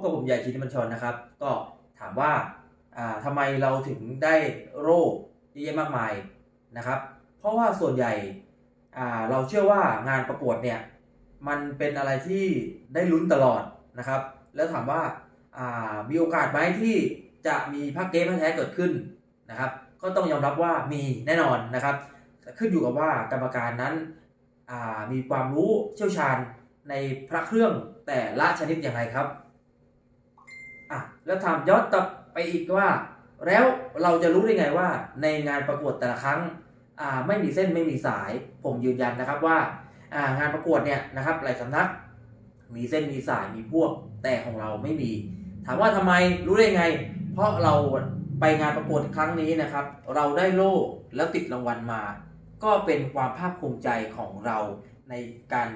บกับผมใหญ่ชินมันชนนะครับ ก็ถามว่าอ่าทำไมเราถึงได้โรคเยอะแยะมากมายนะครับ เพราะว่าส่วนใหญ่เราเชื่อว่างานประกวดเนี่ยมันเป็นอะไรที่ได้ลุ้นตลอดนะครับ แล้วถามว่ามีโอกาสไหมที่จะมีพักเกมพักแท้เกิดขึ้นนะครับ ก็ต้องยอมรับว่ามีแน่นอนนะครับ ขึ้นอยู่กับว่ากรรมการนั้นมีความรู้เชี่ยวชาญในพระเครื่องแต่ละชนิดอย่างไรครับ แล้วถามย้อนกลับไปอีกว่า แล้วเราจะรู้ได้ไงว่า ในงานประกวดแต่ละครั้งอ่าไม่มีเส้นไม่มีสาย ผมยืนยันนะครับว่าอ่างานประกวดเนี่ยนะครับหลายสำนัก มีเส้นมีสายมีพวก แต่ของเราไม่มี ถามว่าทำไมรู้ได้ไง เพราะเราไปงานประกวดครั้งนี้นะครับ เราได้โล่แล้วติดรางวัลมา ก็เป็นความภาคภูมิใจของเราในการ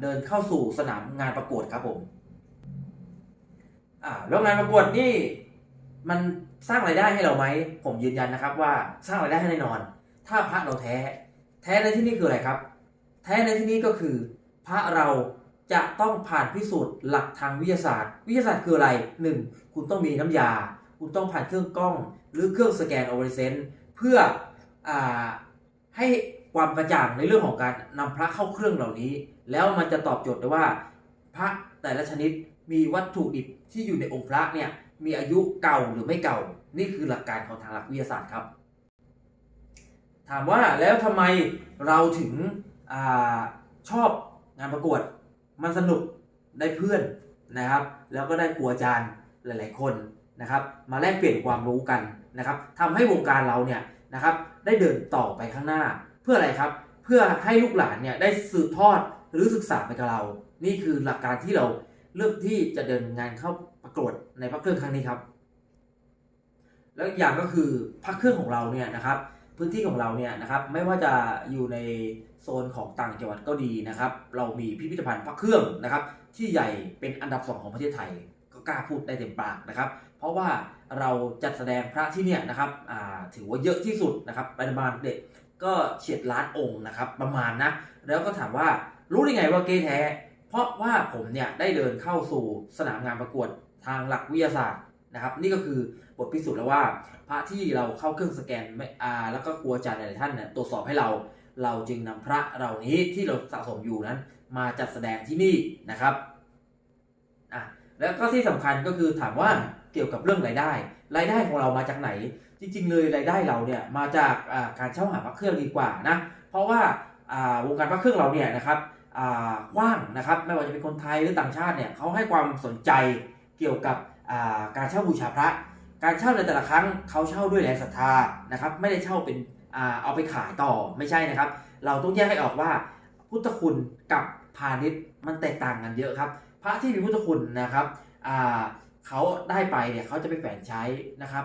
เดินเข้าสู่สนามงานประกวดครับผม อ่าแล้วงานประกวดนี่มันสร้างรายได้ให้เราไหม ผมยืนยันนะครับว่าสร้างรายได้ให้แน่นอน ถ้าพระเราแท้ แท้ในที่นี้คืออะไรครับ แท้ในที่นี้ก็คือ พระเราจะต้องผ่านพิสูจน์หลักทางวิทยาศาสตร์ วิทยาศาสตร์คืออะไร 1. คุณต้องมีน้ำยา คุณต้องผ่านเครื่องกล้อง หรือเครื่องสแกนโอเวอร์เซนเพื่ออให้ความกระจ่างในเรื่องของการนำพระเข้าเครื่องเหล่านี้ แล้วมันจะตอบโจทย์ได้ว่า พระแต่ละชนิด มีวัตถุดิบที่อยู่ในองค์พระเนี่ยมีอายุเก่าหรือไม่เก่า นี่คือหลักการของทางหลักวิทยาศาสตร์ครับ ถามว่าแล้วทำไมเราถึงอชอบงานประกวด มันสนุกได้เพื่อนนะครับ แล้วก็ได้ครูอาจารย์หลาย ๆ คนนะครับ มาแลกเปลี่ยนความรู้กันนะครับทำให้วงการเราเนี่ยนะครับได้เดินต่อไปข้างหน้า เพื่ออะไรครับเพื่อให้ลูกหลานเนี่ยได้สืบทอดหรือศึกษาไปกับเรา นี่คือหลักการที่เรา เลือกที่จะเดินงานเข้าประกวดในพระเครื่องครั้งนี้ครับ แล้วอย่างก็คือพระเครื่องของเราเนี่ยนะครับ พื้นที่ของเราเนี่ยนะครับไม่ว่าจะอยู่ในโซนของต่างจังหวัดก็ดีนะครับ เรามีพิพิธภัณฑ์พระเครื่องนะครับ ที่ใหญ่เป็นอันดับสองของประเทศไทยก็กล้าพูดได้เต็มปากนะครับ เพราะว่าเราจัดแสดงพระที่เนี่ยนะครับถือว่าเยอะที่สุดนะครับประมาณเด็กก็เฉียดล้านองค์นะครับ ประมาณนะ แล้วก็ถามว่ารู้ได้ไงว่าเก๊แท้ เพราะว่าผมเนี่ยได้เดินเข้าสู่สนามงานประกวดทางหลักวิทยาศาสตร์นะครับ นี่ก็คือบทพิสูจน์แล้วว่าพระที่เราเข้าเครื่องสแกนไม่อาแล้วก็ครูอาจารย์หลายท่านเนี่ยตรวจสอบให้เรา เราจึงนำพระเหล่านี้ที่เราสะสมอยู่นั้น มาจัดแสดงที่นี่นะครับอะแล้วก็ที่สำคัญก็คือถามว่าเกี่ยวกับเรื่องรายได้ รายได้ของเรามาจากไหน จริง ๆ เลยรายได้เราเนี่ยมาจากอ่าการเช่าหาพระเครื่องดีกว่านะเพราะว่าอ่าวงการพระเครื่องเราเนี่ยนะครับ กว้างนะครับไม่ว่าจะเป็นคนไทยหรือต่างชาติเนี่ยเขาให้ความสนใจเกี่ยวกับการเช่าบูชาพระ การเช่าในแต่ละครั้งเขาเช่าด้วยแรงศรัทธานะครับไม่ได้เช่าเป็นอเอาไปขายต่อไม่ใช่นะครับ เราต้องแยกให้ออกว่าพุทธคุณกับพาณิชย์มันแตกต่างกันเยอะครับ พระที่มีพุทธคุณนะครับเขาได้ไปเนี่ยเขาจะไปแฝงใช้นะครับ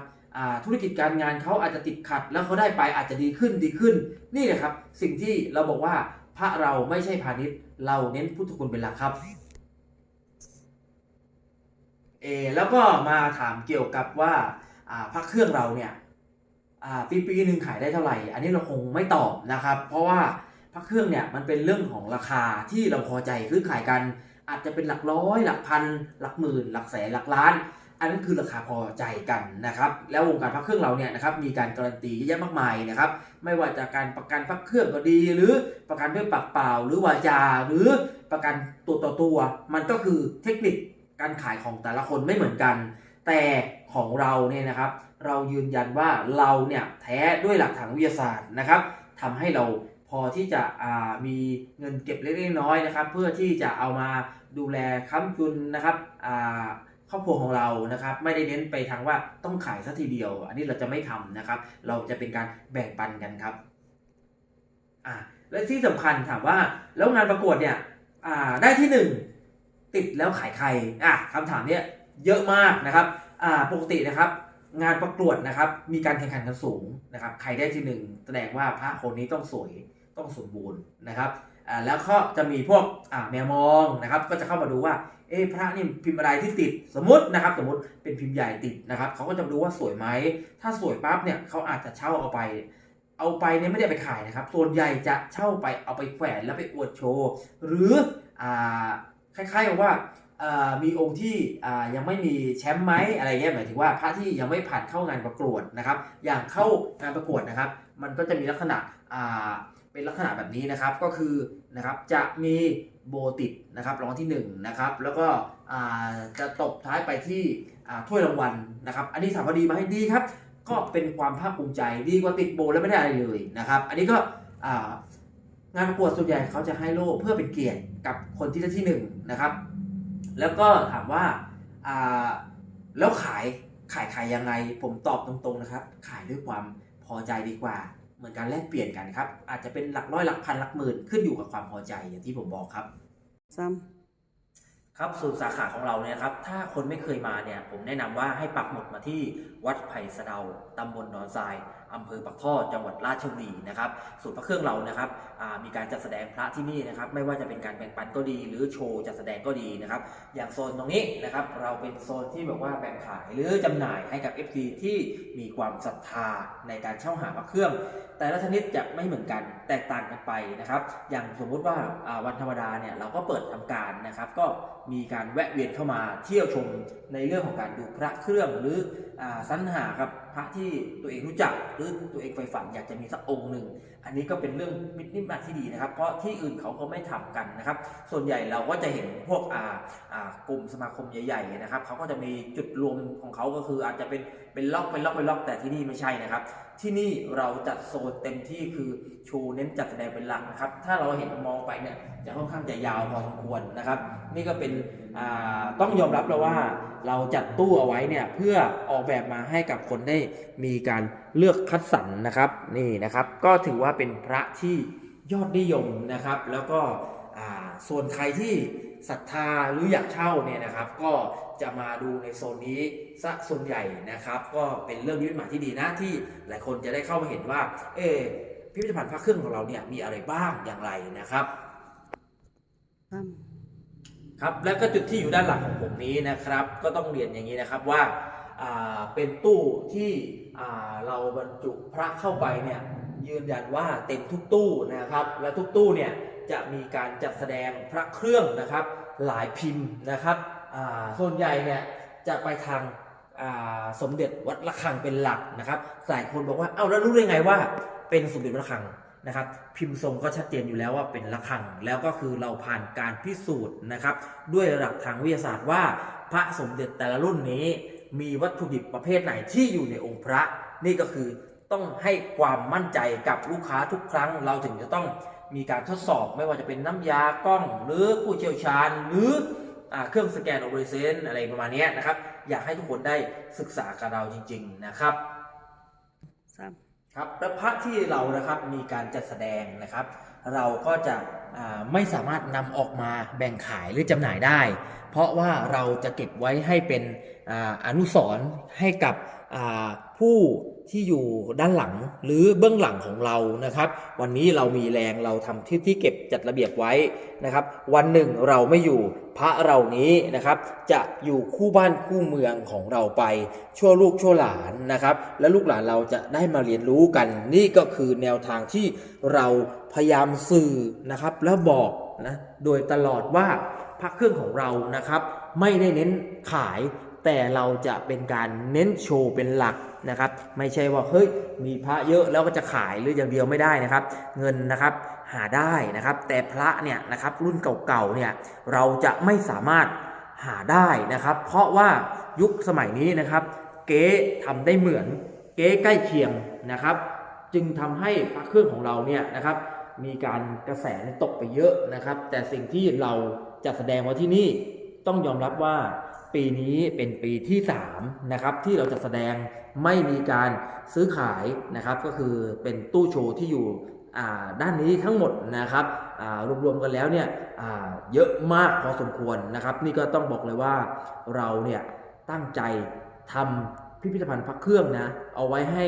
ธุรกิจการงานเขาอาจจะติดขัด แล้วเขาได้ไปอาจจะดีขึ้นดีขึ้นนี่แหละครับ สิ่งที่เราบอกว่า พระเราไม่ใช่พาณิชย์ เราเน้นพุทธคุณเป็นหลักครับ เอแล้วก็มาถามเกี่ยวกับว่าอ่าพระเครื่องเราเนี่ยปีปีหนึ่งขายได้เท่าไหร่ อันนี้เราคงไม่ตอบนะครับ เพราะว่าพระเครื่องเนี่ยมันเป็นเรื่องของราคาที่เราพอใจซื้อขายกัน อาจจะเป็นหลักร้อย หลักพัน หลักหมื่น หลักแสนหลักล้าน อันนั้นคือราคาพอใจกันนะครับ แล้ววงการพระเครื่องเราเนี่ยนะครับมีการการันตีเยอะแยะมากมายนะครับ ไม่ว่าจะการประกันพระเครื่องก็ดี หรือประกันด้วยปากเปล่า หรือวาจา หรือประกันตัวต่อตัว มันก็คือเทคนิคการขายของแต่ละคนไม่เหมือนกัน แต่ของเราเนี่ยนะครับ เรายืนยันว่าเราเนี่ยแท้ด้วยหลักทางวิทยาศาสตร์นะครับทำให้เราพอที่จะมีเงินเก็บเล็กๆน้อยๆนะครับ เพื่อที่จะเอามาดูแลค้ำจุนนะครับ ครอบครัวของเรานะครับไม่ได้เน้นไปทางว่าต้องขายสัทีเดียว อันนี้เราจะไม่ทำนะครับ เราจะเป็นการแบ่งปันกันครับอ่าและที่สำคัญถามว่าแล้วงานประกวดเนี่ยอ่าได้ที่หนึ่งติดแล้วขายใครอะคำถามเนี้ยเยอะมากนะครับอ่าปกตินะครับ งานประกวดนะครับมีการแข่งขันกันสูงนะครับใครได้ที่หนึ่งแสดงว่าพระคนนี้ต้องสวยต้องสมบูรณ์นะครับอ่าแล้วก็จะมีพวกอ่าแมวมองนะครับก็จะเข้ามาดูว่า เอพระนี่พิมพ์อะไรที่ติดสมมตินะครับ สมมติเป็นพิมพ์ใหญ่ติดนะครับเขาก็จะดูว่าสวยไหมถ้าสวยปั๊บเนี่ยเขาอาจจะเช่าเอาไป เอาไปเนี่ยไม่ได้ไปขายนะครับส่วนใหญ่จะเช่าไปเอาไปแขวนแล้วไปอวดโชว์ หรืออ่าคล้ายๆกับว่ามีองค์ที่ยังไม่มีแชมป์ไหมอะไรเงี้ยหมายถึงว่าพระที่ยังไม่ผ่านเข้างานประกวดนะครับ อย่างเข้างานประกวดนะครับ มันก็จะมีลักษณะเป็นลักษณะแบบนี้นะครับ ก็คือ นะครับจะมีโบติดนะครับรางวัลที่หนึ่งนะครับแล้วก็จะตบท้ายไปที่ถ้วยรางวัลนะครับ อันนี้ถามว่าดีไหมดีครับ ก็เป็นความภาคภูมิใจดีกว่าติดโบแล้วไม่ได้อะไรเลยนะครับ อันนี้ก็งานประกวดส่วนใหญ่เขาจะให้โล่เพื่อเป็นเกียรติกับคนที่ได้ที่หนึ่งนะครับ แล้วก็ถามว่าอ่าแล้วขายขายขายยังไง ผมตอบตรงๆนะครับ ขายด้วยความพอใจดีกว่า เหมือนการแลกเปลี่ยนกันครับ อาจจะเป็นหลักร้อยหลักพันหลักหมื่นขึ้นอยู่กับความพอใจอย่างที่ผมบอกครับ ซ้ครับศูนย์สาขาของเราเนี่ยนะครับ ถ้าคนไม่เคยมาเนี่ย ผมแนะนำว่าให้ปักหมุดมาที่วัดไผ่สะเดาตำบลดอนทรายอำเภอปักท่อจังหวัดราชบุรีนะครับศูนพระเครื่องเรานะครับมีการจัดแสดงพระที่นี่นะครับ ไม่ว่าจะเป็นการแบ่งปันก็ดี หรือโชว์จัดแสดงก็ดีนะครับ อย่างโซนตรงนี้นะครับ เราเป็นโซนที่แบบว่าแบ่งขายหรือจำหน่ายให้กับ FC ที่มีความศรัทธาในการเช่าหาพระเครื่อง แต่ละชนิดจะไม่เหมือนกันแตกต่างกันไปนะครับ อย่างสมมุติว่าวันธรรมดาเนี่ยเราก็เปิดทำการนะครับ ก็มีการแวะเวียนเข้ามาเที่ยวชมในเรื่องของการดูพระเครื่องหรืออสรรหาครับ ระที่ตัวเองรู้จักหรือตัวเองใฝ่ฝันอยากจะมีสักองค์หนึ่ง อันนี้ก็เป็นเรื่องมิตรนิมัตที่ดีนะครับ เพราะที่อื่นเขาก็ไม่ทำกันนะครับ ส่วนใหญ่เราก็จะเห็นพวกอ่าอ่ากลุ่มสมาคมใหญ่ๆนะครับเขาก็จะมีจุดรวมของเขาก็คืออาจจะเป็นเป็นล็อกเป็นล็อกเป็นล็อกแต่ที่นี่ไม่ใช่นะครับ ที่นี่เราจัดโซนเต็มที่คือชว์เน้นจัดแสดงเป็นหลักนะครับ ถ้าเราเห็นมองไปเนี่ยจะค่อนข้างจะยาวพอสมควรนะครับ นี่ก็เป็นต้องยอมรับแล้วว่าเราจัดตู้เอาไว้เนี่ยเพื่อออกแบบมาให้กับคนได้มีการเลือกคัดสรรนะครับนี่นะครับ ก็ถือว่าเป็นพระที่ยอดนิยมนะครับ แล้วก็ส่วนใครที่ ศรัทธาหรืออยากเช่าเนี่ยนะครับ ก็จะมาดูในโซนนี้ซะส่วนใหญ่นะครับ ก็เป็นเรื่องนิมิตหมายที่ดีนะที่หลายคนจะได้เข้ามาเห็นว่า เออพิพิธภัณฑ์พระเครื่องของเราเนี่ยมีอะไรบ้างอย่างไรนะครับ ครับแล้วก็จุดที่อยู่ด้านหลังของผมนี้นะครับ ก็ต้องเรียนอย่างนี้นะครับว่าเป็นตู้ที่เราบรรจุพระเข้าไปเนี่ยยืนยันว่าเต็มทุกตู้นะครับ และทุกตู้เนี่ย จะมีการจัดแสดงพระเครื่องนะครับ หลายพิมพ์นะครับส่วนใหญ่เนี่ยจะไปทางสมเด็จวัดระฆังเป็นหลักนะครับหลายคนบอกว่าเอ้าแล้วรู้ได้ไงว่าเป็นสมเด็จวัดระฆังนะครับ พิมพ์ทรงก็ชัดเจนอยู่แล้วว่าเป็นระฆัง แล้วก็คือเราผ่านการพิสูจน์นะครับ ด้วยหลักทางวิทยาศาสตร์ว่า พระสมเด็จแต่ละรุ่นนี้ มีวัตถุดิบประเภทไหนที่อยู่ในองค์พระ นี่ก็คือต้องให้ความมั่นใจกับลูกค้าทุกครั้งเราถึงจะต้อง มีการทดสอบไม่ว่าจะเป็นน้ำยากล้องหรือผู้เชี่ยวชาญหรืออาเครื่องสแกนโอเปอเรเซนอะไรประมาณเนี้ยนะครับ อยากให้ทุกคนได้ศึกษากับเราจริง ๆนะครับำซ้ครับและพระที่เรานะครับมีการจัดแสดงนะครับ เราก็จะอ่าไม่สามารถนำออกมาแบ่งขายหรือจำหน่ายได้ เพราะว่าเราจะเก็บไว้ให้เป็นอาอนุสรณ์ให้กับอ่าผู้ ที่อยู่ด้านหลังหรือเบื้องหลังของเรานะครับ วันนี้เรามีแรงเราทำที่ที่เก็บจัดระเบียบไว้นะครับ วันหนึ่งเราไม่อยู่พระเหล่านี้นะครับ จะอยู่คู่บ้านคู่เมืองของเราไป ชั่วลูกชั่วหลานนะครับ และลูกหลานเราจะได้มาเรียนรู้กัน นี่ก็คือแนวทางที่เราพยายามสื่อนะครับ แล้วบอกนะโดยตลอดว่าพระเครื่องของเรานะครับ ไม่ได้เน้นขาย แต่เราจะเป็นการเน้นโชว์เป็นหลัก นะครับ ไม่ใช่ว่าเฮ้ยมีพระเยอะแล้วก็จะขายหรืออย่างเดียวไม่ได้นะครับ เงินนะครับหาได้นะครับ แต่พระเนี่ยนะครับรุ่นเก่าๆเนี่ยเราจะไม่สามารถหาได้นะครับ เพราะว่ายุคสมัยนี้นะครับ เก๊ทำได้เหมือนเก๊ใกล้เคียงนะครับ จึงทำให้พระเครื่องของเราเนี่ยนะครับมีการกระแสตกไปเยอะนะครับ แต่สิ่งที่เราจะแสดงไว้ที่นี่ต้องยอมรับว่า ปีนี้เป็นปีที่3นะครับที่เราจะแสดงไม่มีการซื้อขายนะครับก็คือเป็นตู้โชว์ที่อยู่ด้านนี้ทั้งหมดนะครับรวมๆกันแล้วเนี่ยเยอะมากพอสมควรนะครับ นี่ก็ต้องบอกเลยว่าเราเนี่ยตั้งใจทำพิพิธภัณฑ์พระเครื่องนะเอาไว้ให้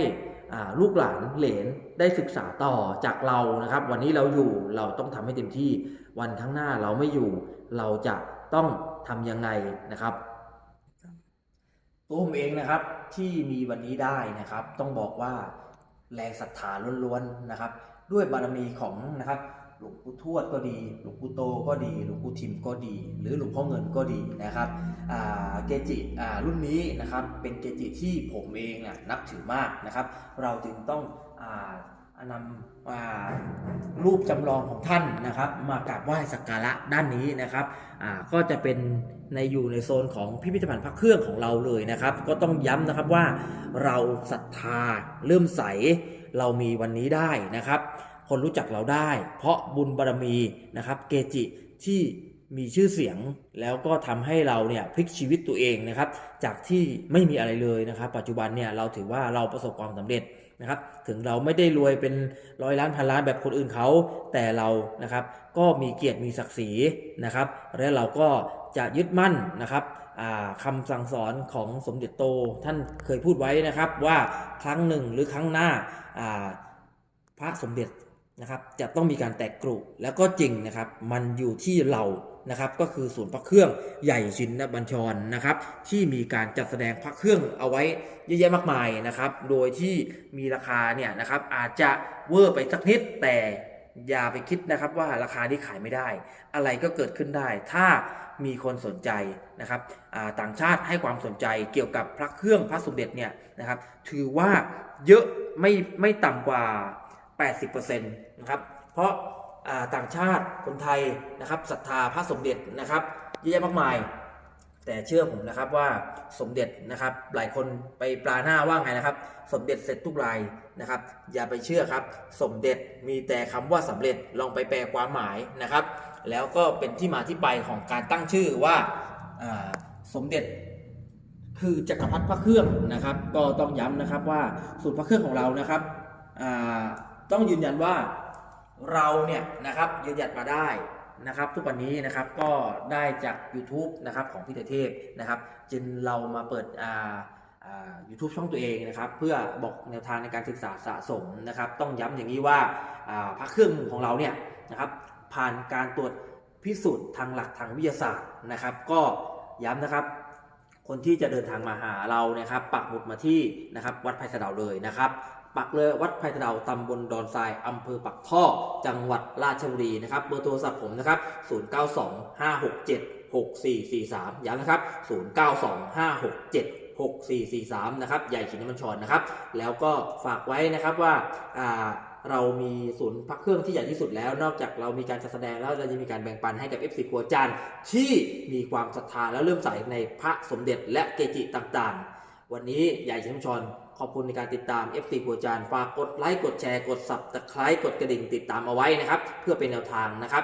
ลูกหลานเหลนได้ศึกษาต่อจากเรานะครับ วันนี้เราอยู่เราต้องทำให้เต็มที่วันข้างหน้าเราไม่อยู่ เราจะต้องทำยังไงนะครับ ตัวผมเองนะครับที่มีวันนี้ได้นะครับ ต้องบอกว่าแรงศรัทธาล้วนๆนะครับ ด้วยบารมีของนะครับหลวงปู่ทวดก็ดี หลวงปู่โตก็ดี หลวงปู่ทิมก็ดี หรือหลวงพ่อเงินก็ดีนะครับเกจิรุ่นนี้นะครับเป็นเกจิที่ผมเองนับถือมากนะครับ เราจึงต้องอ นำรูปจำลองของท่านนะครับ มากราบไหว้สักการะด้านนี้นะครับก็จะเป็นในอยู่ในโซนของพิพิธภัณฑ์พระเครื่องของเราเลยนะครับ ก็ต้องย้ำนะครับว่าเราศรัทธาเริ่มใสเรามีวันนี้ได้นะครับ คนรู้จักเราได้ เพราะบุญบารมีนะครับ เกจิที่มีชื่อเสียงแล้วก็ทำให้เราเนี่ยพลิกชีวิตตัวเองนะครับ จากที่ไม่มีอะไรเลยนะครับ ปัจจุบันเนี่ยเราถือว่าเราประสบความสำเร็จ นะครับ ถึงเราไม่ได้รวยเป็นร้อยล้านพันล้านแบบคนอื่นเขา แต่เรานะครับ ก็มีเกียรติมีศักดิ์ศรีนะครับ และเราก็จะยึดมั่นนะครับคำคำสั่งสอนของสมเด็จโตท่านเคยพูดไว้นะครับว่าครั้งหนึ่งหรือครั้งหน้าพระสมเด็จ นะครับจะต้องมีการแตกกรุแล้วก็จริงนะครับ มันอยู่ที่เรานะครับก็คือศูนย์พระเครื่องใหญ่ชินบัญชรนะครับ ที่มีการจัดแสดงพระเครื่องเอาไว้เยอะแยะมากมายนะครับ โดยที่มีราคาเนี่ยนะครับอาจจะเวอร์ไปสักนิดแต่อย่าไปคิดนะครับว่าราคาที่ขายไม่ได้ อะไรก็เกิดขึ้นได้ ถ้ามีคนสนใจนะครับต่างชาติให้ความสนใจเกี่ยวกับพระเครื่องพระสมเด็จเนี่ยนะครับ ถือว่าเยอะไม่ไม่ต่ำกว่า 80%นะครับเพราะาต่างชาติคนไทยนะครับศรัทธาพระสมเด็จนะครับเยอะแยะมากมาย แต่เชื่อผมนะครับว่าสมเด็จนะครับหลายคนไปปลาหน้าว่าไงนะครับ สมเด็จเสร็จทุกรายนะครับ อย่าไปเชื่อครับ สมเด็จมีแต่คำว่าสำเร็จลองไปแปลความหมายนะครับ แล้วก็เป็นที่มาที่ไปของการตั้งชื่อว่าาสมเด็จคือจักรพรรดิพระเครื่องนะครับ ก็ต้องย้ำนะครับว่าสูตรพระเครื่องของเรานะครับ ต้องยืนยันว่าเราเนี่ยนะครับยืนหยัดมาได้นะครับ ทุกวันนี้นะครับก็ได้จาก YouTube นะครับของพี่เทพนะครับจึงเรามาเปิดอ่าอ่า YouTube ช่องตัวเองนะครับเพื่อบอกแนวทางในการศึกษาสะสมนะครับ ต้องย้ำอย่างนี้ว่าอ่าพระเครื่องของเราเนี่ยนะครับผ่านการตรวจพิสูจน์ทางหลักทางวิทยาศาสตร์นะครับ ก็ย้ำนะครับ คนที่จะเดินทางมาหาเรานะครับ ปักหมุดมาที่นะครับวัดไผ่สะดาเลยนะครับ ปักเลยวัดไผ่สะเดาตำบลดอนทรายอำเภอปักท่อ จังหวัดราชบุรีนะครับเบอร์โทรศัพท์ผมนะครับ 0925676443 ย้ำนะครับ 0925676443 นะครับใหญ่ชินมันชรนนะครับ แล้วก็ฝากไว้นะครับว่าเรามีศูนย์พักเครื่องที่ใหญ่ที่สุดแล้ว นอกจากเรามีการจัดแสดงแล้วเราจะมีการแบ่งปันให้กับ FC ครัวจานที่มีความศรัทธาและเริ่อมใสในพระสมเด็จและเกจิต่างๆ วันนี้ใหญ่ชิมชร ขอบคุณในการติดตาม FC ครัวจานฝากกดไลค์กดแชร์กด subscribe กดกระดิ่งติดตามเอาไว้นะครับ เพื่อเป็นแนวทางนะครับ